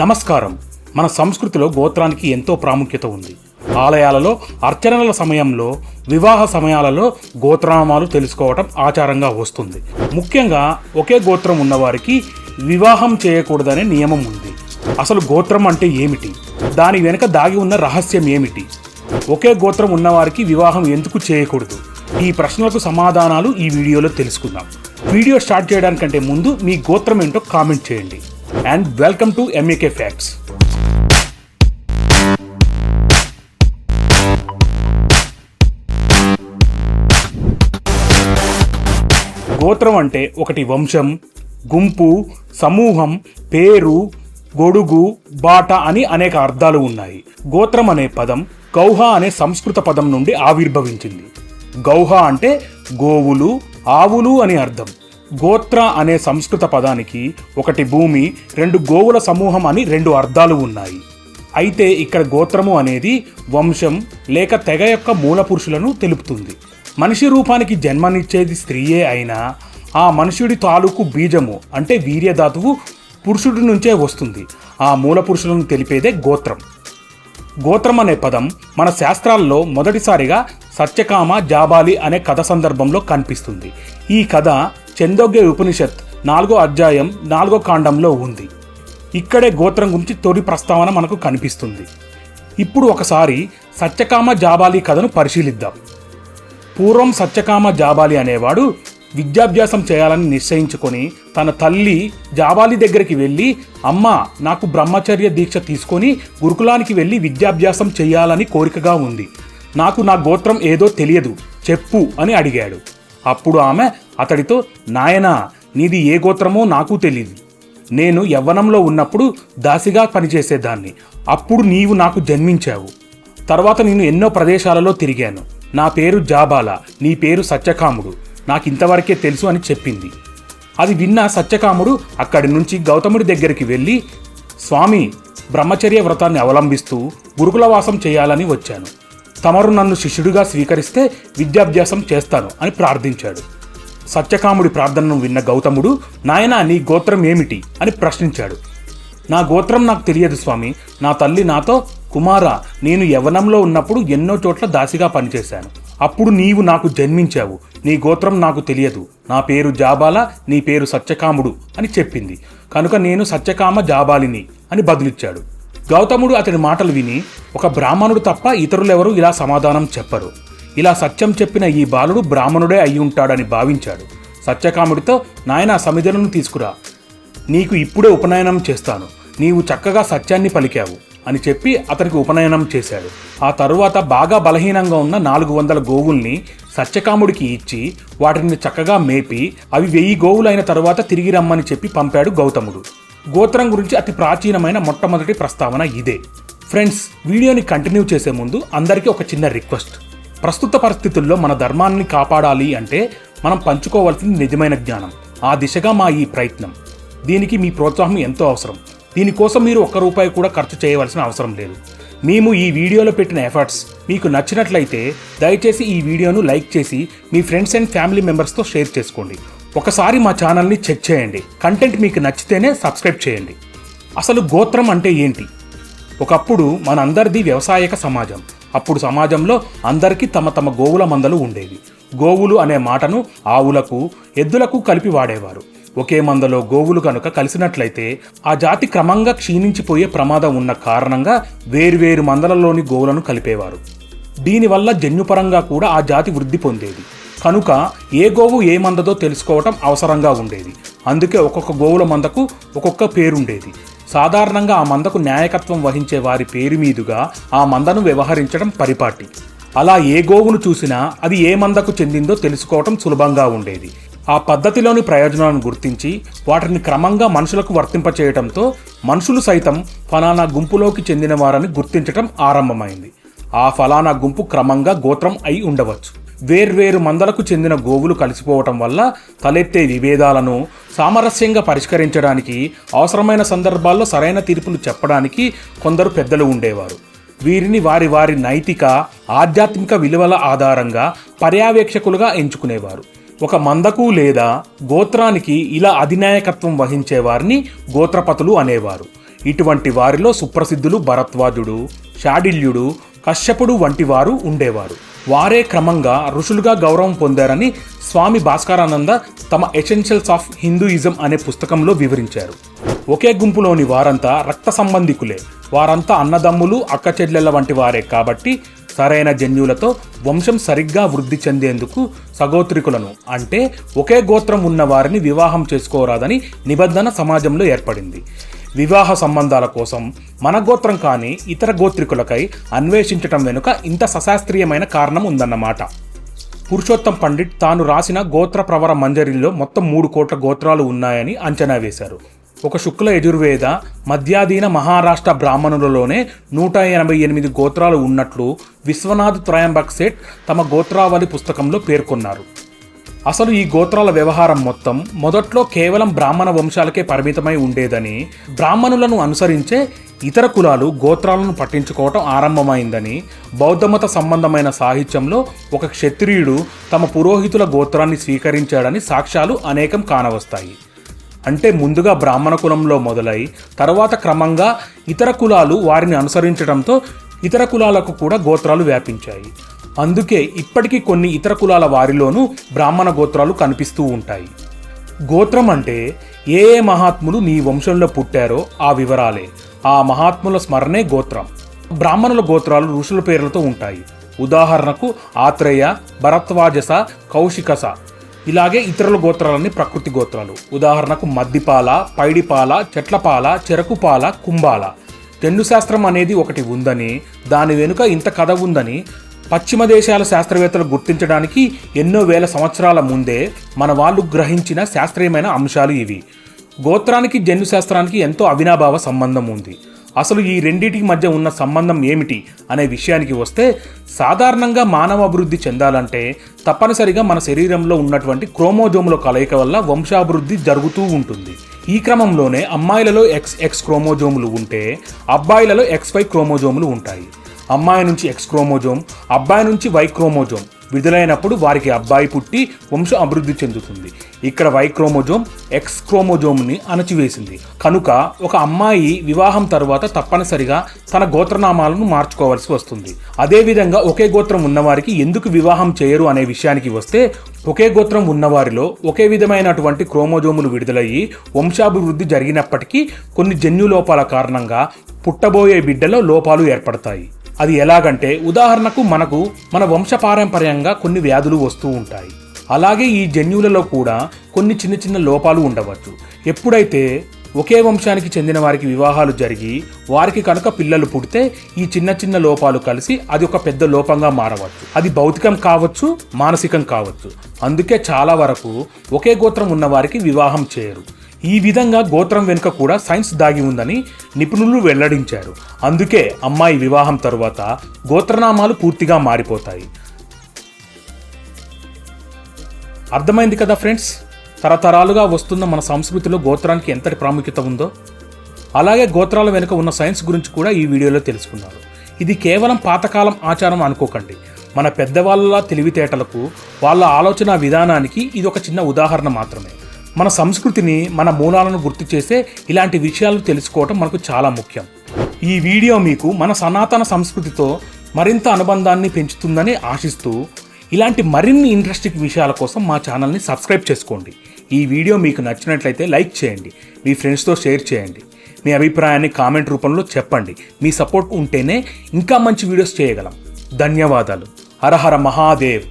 నమస్కారం. మన సంస్కృతిలో గోత్రానికి ఎంతో ప్రాముఖ్యత ఉంది. ఆలయాలలో అర్చనల సమయంలో వివాహ సమయాలలో గోత్రనామాలు తెలుసుకోవటం ఆచారంగా వస్తుంది. ముఖ్యంగా ఒకే గోత్రం ఉన్నవారికి వివాహం చేయకూడదనే నియమం ఉంది. అసలు గోత్రం అంటే ఏమిటి? దాని వెనుక దాగి ఉన్న రహస్యం ఏమిటి? ఒకే గోత్రం ఉన్నవారికి వివాహం ఎందుకు చేయకూడదు? ఈ ప్రశ్నలకు సమాధానాలు ఈ వీడియోలో తెలుసుకుందాం. వీడియో స్టార్ట్ చేయడానికంటే ముందు మీ గోత్రం ఏంటో కామెంట్ చేయండి. And welcome to MAK facts గోత్రం అంటే ఒకటి వంశం గుంపు సమూహం పేరు గొడుగు బాట అని అనేక అర్థాలు ఉన్నాయి. గోత్రం అనే పదం గౌహ అనే సంస్కృత పదం నుండి ఆవిర్భవించింది. గౌహ అంటే గోవులు ఆవులు అని అర్థం. గోత్ర అనే సంస్కృత పదానికి ఒకటి భూమి రెండు గోవుల సమూహం అని రెండు అర్థాలు ఉన్నాయి. అయితే ఇక్కడ గోత్రము అనేది వంశం లేక తెగ యొక్క మూల పురుషులను తెలుపుతుంది. మనిషి రూపానికి జన్మనిచ్చేది స్త్రీయే అయినా ఆ మనుషుడి తాలూకు బీజము అంటే వీర్యధాతువు పురుషుడి నుంచే వస్తుంది. ఆ మూల పురుషులను తెలిపేదే గోత్రం. గోత్రం అనే పదం మన శాస్త్రాల్లో మొదటిసారిగా సత్యకామ జాబాలి అనే కథ సందర్భంలో కనిపిస్తుంది. ఈ కథ చందోగ్య ఉపనిషత్ నాలుగో అధ్యాయం నాలుగో కాండంలో ఉంది. ఇక్కడే గోత్రం గురించి తొలి ప్రస్తావన మనకు కనిపిస్తుంది. ఇప్పుడు ఒకసారి సత్యకామ జాబాలి కథను పరిశీలిద్దాం. పూర్వం సత్యకామ జాబాలి అనేవాడు విద్యాభ్యాసం చేయాలని నిశ్చయించుకొని తన తల్లి జాబాలి దగ్గరికి వెళ్ళి అమ్మ నాకు బ్రహ్మచర్య దీక్ష తీసుకొని గురుకులానికి వెళ్ళి విద్యాభ్యాసం చేయాలని కోరికగా ఉంది. నాకు నా గోత్రం ఏదో తెలియదు చెప్పు అని అడిగాడు. అప్పుడు ఆమె అతడితో నాయనా నీది ఏ గోత్రమో నాకు తెలియదు నేను యవ్వనంలో ఉన్నప్పుడు దాసిగా పనిచేసేదాన్ని. అప్పుడు నీవు నాకు జన్మించావు. తర్వాత నేను ఎన్నో ప్రదేశాలలో తిరిగాను. నా పేరు జాబాల నీ పేరు సత్యకాముడు. నాకు ఇంతవరకే తెలుసు అని చెప్పింది. అది విన్న సత్యకాముడు అక్కడి నుంచి గౌతముడి దగ్గరికి వెళ్ళి స్వామి బ్రహ్మచర్య వ్రతాన్ని అవలంబిస్తూ గురుకులవాసం చేయాలని వచ్చాను. తమరు నన్ను శిష్యుడిగా స్వీకరిస్తే విద్యాభ్యాసం చేస్తాను అని ప్రార్థించాడు. సత్యకాముడి ప్రార్థనను విన్న గౌతముడు నాయనా నీ గోత్రం ఏమిటి? అని ప్రశ్నించాడు. నా గోత్రం నాకు తెలియదు స్వామి. నా తల్లి నాతో కుమారా నేను యవనంలో ఉన్నప్పుడు ఎన్నో చోట్ల దాసిగా పనిచేశాను. అప్పుడు నీవు నాకు జన్మించావు. నీ గోత్రం నాకు తెలియదు. నా పేరు జాబాల నీ పేరు సత్యకాముడు అని చెప్పింది. కనుక నేను సత్యకామ జాబాలిని అని బదులిచ్చాడు. గౌతముడు అతడి మాటలు విని ఒక బ్రాహ్మణుడు తప్ప ఇతరులెవరూ ఇలా సమాధానం చెప్పరు. ఇలా సత్యం చెప్పిన ఈ బాలుడు బ్రాహ్మణుడే అయి ఉంటాడని భావించాడు. సత్యకాముడితో నాయన సమిధులను తీసుకురా. నీకు ఇప్పుడే ఉపనయనం చేస్తాను. నీవు చక్కగా సత్యాన్ని పలికావు అని చెప్పి అతనికి ఉపనయనం చేశాడు. ఆ తరువాత బాగా బలహీనంగా ఉన్న నాలుగు వందల గోవుల్ని సత్యకాముడికి ఇచ్చి వాటిని చక్కగా మేపి అవి వెయ్యి గోవులైన తరువాత తిరిగి రమ్మని చెప్పి పంపాడు గౌతముడు. గోత్రం గురించి అతి ప్రాచీనమైన మొట్టమొదటి ప్రస్తావన ఇదే. ఫ్రెండ్స్ వీడియోని కంటిన్యూ చేసే ముందు అందరికీ ఒక చిన్న రిక్వెస్ట్. ప్రస్తుత పరిస్థితుల్లో మన ధర్మాన్ని కాపాడాలి అంటే మనం పంచుకోవాల్సింది నిజమైన జ్ఞానం ఆ దిశగా మా ఈ ప్రయత్నం. దీనికి మీ ప్రోత్సాహం ఎంతో అవసరం. దీనికోసం మీరు ఒక్క రూపాయి కూడా ఖర్చు చేయవలసిన అవసరం లేదు. మేము ఈ వీడియోలో పెట్టిన ఎఫర్ట్స్ మీకు నచ్చినట్లయితే దయచేసి ఈ వీడియోను లైక్ చేసి మీ ఫ్రెండ్స్ అండ్ ఫ్యామిలీ మెంబర్స్తో షేర్ చేసుకోండి. ఒకసారి మా ఛానల్ని చెక్ చేయండి. కంటెంట్ మీకు నచ్చితేనే సబ్స్క్రైబ్ చేయండి. అసలు గోత్రం అంటే ఏంటి? ఒకప్పుడు మనందరిది వ్యవసాయక సమాజం. అప్పుడు సమాజంలో అందరికీ తమ తమ గోవుల మందలు ఉండేవి. గోవులు అనే మాటను ఆవులకు ఎద్దులకు కలిపి వాడేవారు. ఒకే మందలో గోవులు కనుక కలిసినట్లయితే ఆ జాతి క్రమంగా క్షీణించిపోయే ప్రమాదం ఉన్న కారణంగా వేరువేరు మందలలోని గోవులను కలిపేవారు. దీనివల్ల జన్యుపరంగా కూడా ఆ జాతి వృద్ధి పొందేది. కనుక ఏ గోవు ఏ మందదో తెలుసుకోవటం అవసరంగా ఉండేది. అందుకే ఒక్కొక్క గోవుల మందకు ఒక్కొక్క పేరుండేది. సాధారణంగా ఆ మందకు న్యాయకత్వం వహించే వారి పేరు మీదుగా ఆ మందను వ్యవహరించడం పరిపాటి. అలా ఏ గోవును చూసినా అది ఏ మందకు చెందిందో తెలుసుకోవటం సులభంగా ఉండేది. ఆ పద్ధతిలోని ప్రయోజనాలను గుర్తించి వాటిని క్రమంగా మనుషులకు వర్తింపచేయటంతో మనుషులు సైతం ఫలానా గుంపులోకి చెందిన వారని గుర్తించటం ఆరంభమైంది. ఆ ఫలానా గుంపు క్రమంగా గోత్రం అయి ఉండవచ్చు. వేర్వేరు మందలకు చెందిన గోవులు కలిసిపోవటం వల్ల తలెత్తే విభేదాలను సామరస్యంగా పరిష్కరించడానికి అవసరమైన సందర్భాల్లో సరైన తీర్పులు చెప్పడానికి కొందరు పెద్దలు ఉండేవారు. వీరిని వారి వారి నైతిక ఆధ్యాత్మిక విలువల ఆధారంగా పర్యవేక్షకులుగా ఎంచుకునేవారు. ఒక మందకు లేదా గోత్రానికి ఇలా అధినాయకత్వం వహించే వారిని గోత్రపతులు అనేవారు. ఇటువంటి వారిలో సుప్రసిద్ధులు భరద్వాజుడు షాడిల్యుడు కశ్యపుడు వంటి వారు ఉండేవారు. వారే క్రమంగా ఋషులుగా గౌరవం పొందారని స్వామి భాస్కరానంద తమ ఎసెన్షియల్స్ ఆఫ్ హిందూయిజం అనే పుస్తకంలో వివరించారు. ఒకే గుంపులోని వారంతా రక్త సంబంధికులే. వారంతా అన్నదమ్ములు అక్క చెల్లెళ్ళ వంటి వారే కాబట్టి సరైన జన్యులతో వంశం సరిగ్గా వృద్ధి చెందేందుకు సగోత్రికులను. అంటే ఒకే గోత్రం ఉన్న వారిని వివాహం చేసుకోరాదని నిబంధన సమాజంలో ఏర్పడింది. వివాహ సంబంధాల కోసం మన గోత్రం కాని ఇతర గోత్రికులకై అన్వేషించటం వెనుక ఇంత సశాస్త్రీయమైన కారణం ఉందన్నమాట. పురుషోత్తం పండిట్ తాను రాసిన గోత్ర ప్రవర మంజరిలో మొత్తం మూడు కోట్ల గోత్రాలు ఉన్నాయని అంచనా వేశారు. ఒక శుక్ల యజుర్వేద మధ్యాధీన మహారాష్ట్ర బ్రాహ్మణులలోనే నూట ఎనభై ఎనిమిది గోత్రాలు ఉన్నట్లు విశ్వనాథ్ త్రయంబక్ సేట్ తమ గోత్రావళి పుస్తకంలో పేర్కొన్నారు. అసలు ఈ గోత్రాల వ్యవహారం మొత్తం మొదట్లో కేవలం బ్రాహ్మణ వంశాలకే పరిమితమై ఉండేదని బ్రాహ్మణులను అనుసరించే ఇతర కులాలు గోత్రాలను పట్టించుకోవటం ఆరంభమైందని బౌద్ధమత సంబంధమైన సాహిత్యంలో ఒక క్షత్రియుడు తమ పురోహితుల గోత్రాన్ని స్వీకరించాడని సాక్ష్యాలు అనేకం కానవస్తాయి. అంటే ముందుగా బ్రాహ్మణ కులంలో మొదలై తర్వాత క్రమంగా ఇతర కులాలు వారిని అనుసరించడంతో ఇతర కులాలకు కూడా గోత్రాలు వ్యాపించాయి. అందుకే ఇప్పటికీ కొన్ని ఇతర కులాల వారిలోనూ బ్రాహ్మణ గోత్రాలు కనిపిస్తూ ఉంటాయి. గోత్రం అంటే ఏ ఏ మహాత్ములు నీ వంశంలో పుట్టారో ఆ వివరాలే. ఆ మహాత్ముల స్మరణే గోత్రం. బ్రాహ్మణుల గోత్రాలు ఋషుల పేర్లతో ఉంటాయి. ఉదాహరణకు ఆత్రేయ భరత్వాజస కౌశికస. ఇలాగే ఇతరుల గోత్రాలన్నీ ప్రకృతి గోత్రాలు. ఉదాహరణకు మద్దిపాల పైడిపాల చెట్లపాల చెరకుపాల కుంభాల. తెన్ను శాస్త్రం అనేది ఒకటి ఉందని దాని వెనుక ఇంత కథ ఉందని పశ్చిమ దేశాల శాస్త్రవేత్తలు గుర్తించడానికి ఎన్నో వేల సంవత్సరాల ముందే మన వాళ్ళు గ్రహించిన శాస్త్రీయమైన అంశాలు ఇవి. గోత్రానికి జన్యు శాస్త్రానికి ఎంతో అవినాభావ సంబంధం ఉంది. అసలు ఈ రెండింటికి మధ్య ఉన్న సంబంధం ఏమిటి అనే విషయానికి వస్తే సాధారణంగా మానవ అభివృద్ధి చెందాలంటే తప్పనిసరిగా మన శరీరంలో ఉన్నటువంటి క్రోమోజోముల కలయిక వల్ల వంశాభివృద్ధి జరుగుతూ ఉంటుంది. ఈ క్రమంలోనే అమ్మాయిలలో ఎక్స్ ఎక్స్ క్రోమోజోములు ఉంటే అబ్బాయిలలో ఎక్స్ వై క్రోమోజోములు ఉంటాయి. అమ్మాయి నుంచి ఎక్స్ క్రోమోజోమ్ అబ్బాయి నుంచి వై క్రోమోజోమ్ విడుదలైనప్పుడు వారికి అబ్బాయి పుట్టి వంశం అభివృద్ధి చెందుతుంది. ఇక్కడ వై క్రోమోజోమ్ ఎక్స్ క్రోమోజోమ్ని అణచివేసింది. కనుక ఒక అమ్మాయి వివాహం తర్వాత తప్పనిసరిగా తన గోత్రనామాలను మార్చుకోవాల్సి వస్తుంది. అదేవిధంగా ఒకే గోత్రం ఉన్నవారికి ఎందుకు వివాహం చేయరు అనే విషయానికి వస్తే ఒకే గోత్రం ఉన్నవారిలో ఒకే విధమైనటువంటి క్రోమోజోములు విడుదలయ్యి వంశాభివృద్ధి జరిగినప్పటికీ కొన్ని జన్యు లోపాల కారణంగా పుట్టబోయే బిడ్డలో లోపాలు ఏర్పడతాయి. అది ఎలాగంటే ఉదాహరణకు మనకు మన వంశపారంపర్యంగా కొన్ని వ్యాధులు వస్తూ ఉంటాయి. అలాగే ఈ జన్యువులలో కూడా కొన్ని చిన్న చిన్న లోపాలు ఉండవచ్చు. ఎప్పుడైతే ఒకే వంశానికి చెందిన వారికి వివాహాలు జరిగి వారికి కనుక పిల్లలు పుడితే ఈ చిన్న చిన్న లోపాలు కలిసి అది ఒక పెద్ద లోపంగా మారవచ్చు. అది భౌతికం కావచ్చు మానసికం కావచ్చు. అందుకే చాలా వరకు ఒకే గోత్రం ఉన్న వారికి వివాహం చేయరు. ఈ విధంగా గోత్రం వెనుక కూడా సైన్స్ దాగి ఉందని నిపుణులు వెల్లడించారు. అందుకే అమ్మాయి వివాహం తరువాత గోత్రనామాలు పూర్తిగా మారిపోతాయి. అర్థమైంది కదా ఫ్రెండ్స్? తరతరాలుగా వస్తున్న మన సంస్కృతిలో గోత్రానికి ఎంతటి ప్రాముఖ్యత ఉందో? అలాగే గోత్రాల వెనుక ఉన్న సైన్స్ గురించి కూడా ఈ వీడియోలో తెలుసుకున్నారు. ఇది కేవలం పాతకాలం ఆచారం అనుకోకండి. మన పెద్దవాళ్ళ తెలివితేటలకు వాళ్ళ ఆలోచన విధానానికి ఇది ఒక చిన్న ఉదాహరణ మాత్రమే. మన సంస్కృతిని మన మూలాలను గుర్తు చేసే ఇలాంటి విషయాలు తెలుసుకోవటం మనకు చాలా ముఖ్యం. ఈ వీడియో మీకు మన సనాతన సంస్కృతితో మరింత అనుబంధాన్ని పెంచుతుందని ఆశిస్తూ ఇలాంటి మరిన్ని ఇంట్రెస్టింగ్ విషయాల కోసం మా ఛానల్ని సబ్స్క్రైబ్ చేసుకోండి. ఈ వీడియో మీకు నచ్చినట్లయితే లైక్ చేయండి మీ ఫ్రెండ్స్తో షేర్ చేయండి మీ అభిప్రాయాన్ని కామెంట్ రూపంలో చెప్పండి. మీ సపోర్ట్ ఉంటేనే ఇంకా మంచి వీడియోస్ చేయగలం. ధన్యవాదాలు. హరహర మహాదేవ్.